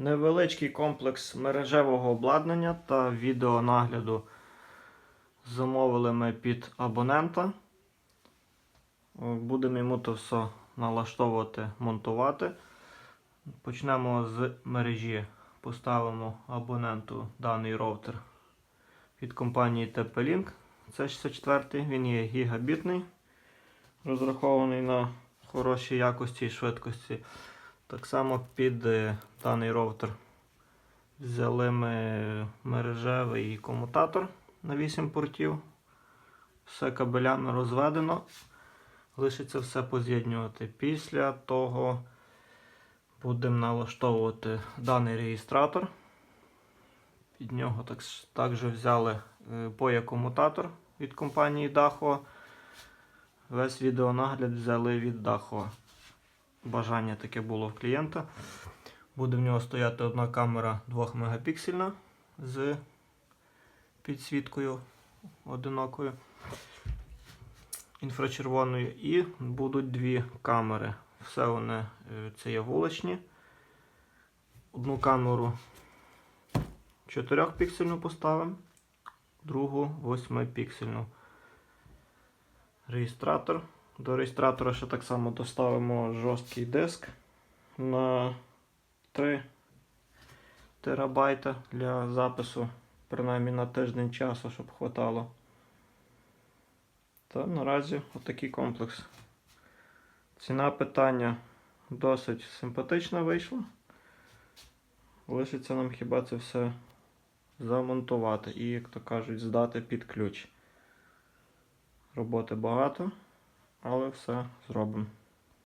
Невеличкий комплекс мережевого обладнання та відеонагляду замовили ми під абонента. Будемо йому то все налаштовувати, монтувати. Почнемо з мережі. Поставимо абоненту даний роутер від компанії TP-Link. Це 64 він є гігабітний, розрахований на хорошій якості і швидкості. Так само під е, даний роутер взяли ми мережевий комутатор на 8 портів. Все кабелями розведено. Лишиться все поз'єднювати. Після того будемо налаштовувати даний реєстратор. Під нього так, також взяли е, боя-комутатор від компанії Daho. Весь відеонагляд взяли від Daho бажання таке було в клієнта. Буде в нього стояти одна камера 2 мегапіксельна з підсвіткою одинокою інфрачервоною. І будуть дві камери. Все вони е, це є вуличні. Одну камеру 4 піксельну поставимо, другу 8 піксельну. Реєстратор. До реєстратора ще так само доставимо жорсткий диск на 3 терабайта для запису, принаймні на тиждень часу, щоб хватало. Та наразі отакий комплекс. Ціна питання досить симпатична вийшла. Лишиться нам хіба це все замонтувати і, як то кажуть, здати під ключ. Роботи багато але все зробимо.